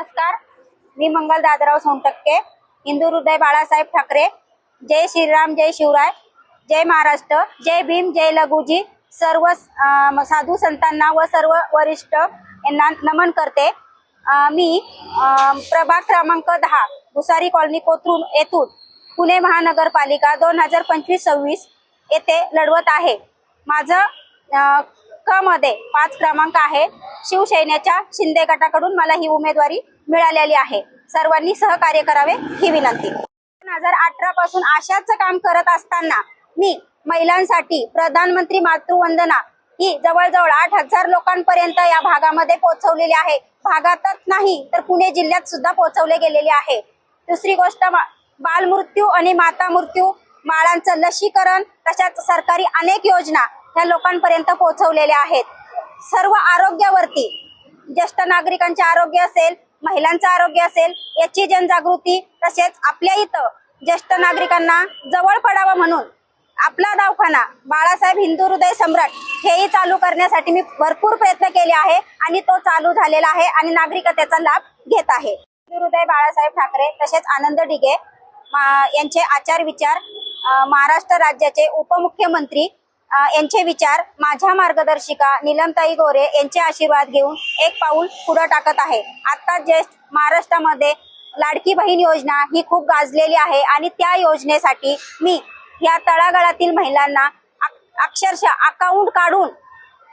नमस्कार. मी मंगल दादराव सोनटक्के. हिंदू हृदय बाळासाहेब ठाकरे. जय श्रीराम जय शिवराय जय महाराष्ट्र जय भीम जय लघुजी. सर्व साधू संतांना व सर्व वरिष्ठ यांना नमन करते. मी प्रभाग क्रमांक दहा भुसारी कॉलनी कोथरून येथून पुणे महानगरपालिका दोन हजार पंचवीस सव्वीस येथे लढवत आहे. माझं क मध्ये पाच क्रमांक आहे. शिवसेनेच्या शिंदे गटाकडून मला ही उमेदवारी मिळालेली आहे. सर्वांनी सहकार्य करावे ही विनंती. दोन हजार अठरा पासून अशाच काम करत असताना मी महिलांसाठी प्रधानमंत्री मातृवंदना ही जवळजवळ आठ हजार लोकांपर्यंत या भागामध्ये पोहोचवलेली आहे. भागातच नाही तर पुणे जिल्ह्यात सुद्धा पोहोचवले गेलेले आहे. दुसरी गोष्ट बालमृत्यू आणि माता मृत्यू बाळांचं लसीकरण तशाच सरकारी अनेक योजना ह्या लोकांपर्यंत पोहोचवलेल्या आहेत. सर्व आरोग्यावरती ज्येष्ठ नागरिकांचे आरोग्य असेल महिलांचं आरोग्य असेल याची जनजागृती तसेच आपल्या इथं ज्येष्ठ नागरिकांना जवळ पडावं म्हणून आपला दवाखाना बाळासाहेब हिंदू हृदय सम्राट हेही चालू करण्यासाठी मी भरपूर प्रयत्न केले आहे आणि तो चालू झालेला आहे आणि नागरिक त्याचा लाभ घेत आहे. हिंदू हृदय बाळासाहेब ठाकरे तसेच आनंद डिगे मा- यांचे आचार विचार महाराष्ट्र राज्याचे उपमुख्यमंत्री यांचे विचार माझ्या मार्गदर्शिका नीलमताई गोरे यांचे आशीर्वाद घेऊन एक पाऊल पुढे टाकत आहे. आता जस्ट महाराष्ट्रामध्ये लाडकी बहीण योजना ही खूप गाजलेली आहे आणि त्या योजनेसाठी मी या तळागाळातील महिलांना अक्षरशः अकाउंट काढून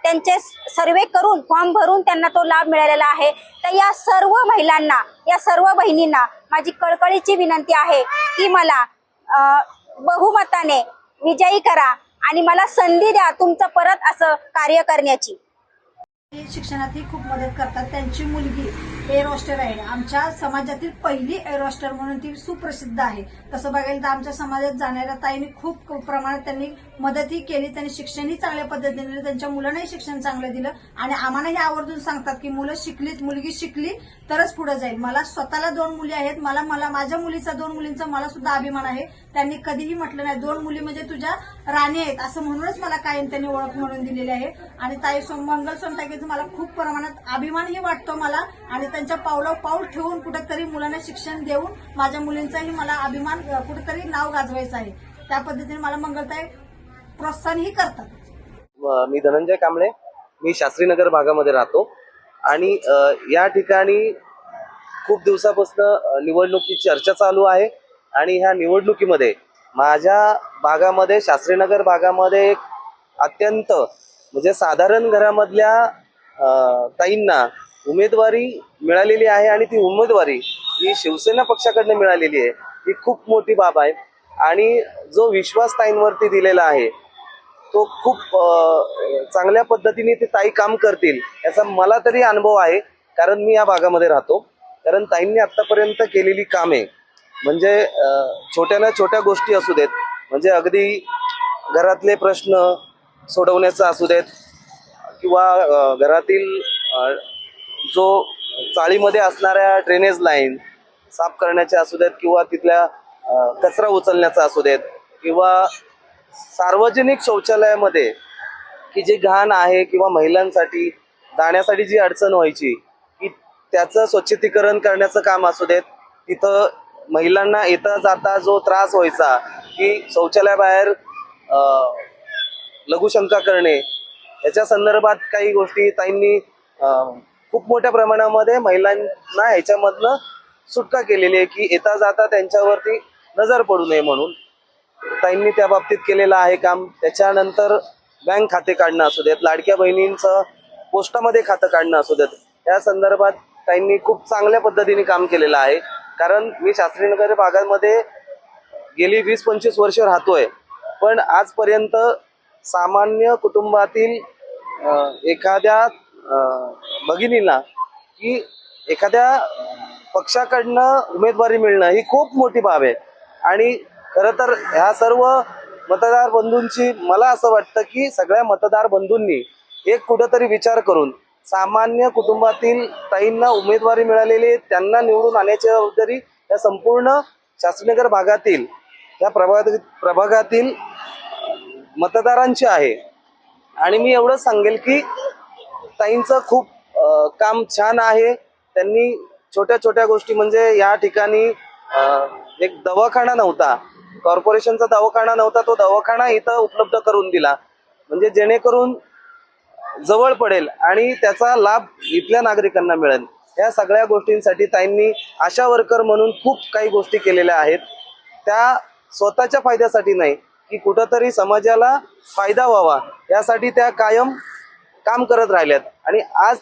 त्यांचे सर्वे करून फॉर्म भरून त्यांना तो लाभ मिळालेला आहे. तर या सर्व महिलांना या सर्व बहिणींना माझी कळकळीची विनंती आहे की मला बहुमताने विजयी करा. आणि मला संधी द्या तुमचं परत असं कार्य करण्याची. शिक्षणातही खूप मदत करतात. त्यांची मुलगी ए आहे. आमच्या समाजातील पहिली ए म्हणून ती सुप्रसिद्ध आहे. तसं बघायला तर आमच्या समाजात जाणाऱ्या ताईंनी खूप प्रमाणात त्यांनी मदतही केली. त्यांनी शिक्षणही चांगल्या पद्धतीने दिलं. त्यांच्या मुलांनाही शिक्षण चांगलं दिलं. आणि आम्हालाही आवर्जून सांगतात की मुलं शिकलीत मुलगी शिकली तरच पुढे जाईल. मला स्वतःला दोन मुली आहेत. मला मला माझ्या मुलीचा दोन मुलींचा मला सुद्धा अभिमान आहे. त्यांनी कधीही म्हटलं नाही दोन मुली म्हणजे तुझ्या राणी आहेत असं म्हणूनच मला कायम त्यांनी ओळख म्हणून दिलेली आहे. आणि ताई सोम मंगल सोमटाकेचं मला खूप प्रमाणात अभिमानही वाटतो मला. आणि त्यांच्या पावला पाऊल ठेवून कुठेतरी मुलांना शिक्षण देऊन माझ्या मुलींचाही मला अभिमान कुठेतरी नाव गाजवायचं आहे. त्या पद्धतीने मला मंगलताई प्रोत्साहनही करतात. मी धनंजय कांबळे. मी शास्त्रीनगर भागामध्ये राहतो. आणि या ठिकाणी खूप दिवसापासून निवडणुकीची चर्चा चालू आहे. आणि ह्या निवडणुकीमध्ये माझ्या भागामध्ये शास्त्रीनगर भागामध्ये एक अत्यंत म्हणजे साधारण घरामधल्या ताईंना उमेदवारी मिळालेली आहे आणि ती उमेदवारी ही शिवसेना पक्षाकडनं मिळालेली आहे. ही खूप मोठी बाब आहे. आणि जो विश्वास ताईंवरती दिलेला आहे तो खूप चांगल्या पद्धतीने ते ताई काम करतील याचा मला तरी अनुभव आहे. कारण मी या भागामध्ये राहतो. कारण ताईंनी आत्तापर्यंत केलेली कामे म्हणजे छोट्या ना छोट्या गोष्टी असू देत. म्हणजे अगदी घरातले प्रश्न सोडवण्याचा असू देत. किंवा घरातील जो चाळीमध्ये असणाऱ्या ड्रेनेज लाईन साफ करण्याच्या असू देत किंवा तिथल्या कचरा उचलण्याचा असू देत. किंवा सार्वजनिक शौचालयामध्ये की जे घाण आहे किंवा महिलांसाठी जाण्यासाठी जी अडचण व्हायची की त्याचं स्वच्छतीकरण करण्याचं काम असू देत. तिथं महिलांना येता जाता जो त्रास व्हायचा की शौचालयाबाहेर लघुशंका करणे याच्या संदर्भात काही गोष्टी ताईंनी खूप मोठ्या प्रमाणामध्ये महिलांना ह्याच्यामधनं सुटका केलेली आहे की येता जाता त्यांच्यावरती नजर पडू नये म्हणून. ताईंनी त्या बाबतीत केलेलं आहे काम. त्याच्यानंतर बँक खाते काढणं असू देत लाडक्या बहिणींचं पोस्टामध्ये खातं काढणं असू देत या संदर्भात ताईंनी खूप चांगल्या पद्धतीने काम केलेलं आहे. कारण मी शास्त्रीनगर भागामध्ये गेली वीस पंचवीस वर्ष राहतोय. पण आजपर्यंत सामान्य कुटुंबातील एखाद्या भगिनीला की एखाद्या पक्षाकडनं उमेदवारी मिळणं ही खूप मोठी बाब आहे. आणि खरं तर ह्या सर्व मतदार बंधूंची मला असं वाटतं की सगळ्या मतदार बंधूंनी एक कुठंतरी विचार करून सामान्य कुटुंबातील ताईंना उमेदवारी मिळालेली आहे. त्यांना निवडून आणण्याची जबाबदारी या संपूर्ण शास्त्रीनगर भागातील या प्रभाग प्रभागातील मतदारांची आहे. आणि मी एवढंच सांगेल की ताईंचं खूप काम छान आहे. त्यांनी छोट्या छोट्या गोष्टी म्हणजे या ठिकाणी एक दवाखाना नव्हता. कॉर्पोरेशनचा दवाखाना नव्हता. तो दवाखाना इथं उपलब्ध करून दिला. म्हणजे जेणेकरून जवळ पडेल आणि त्याचा लाभ इथल्या नागरिकांना मिळेल. या सगळ्या गोष्टींसाठी ताईंनी आशा वर्कर म्हणून खूप काही गोष्टी केलेल्या आहेत. त्या स्वतःच्या फायद्यासाठी नाही की कुठंतरी समाजाला फायदा व्हावा. यासाठी त्या कायम काम करत राहिल्यात. आणि आज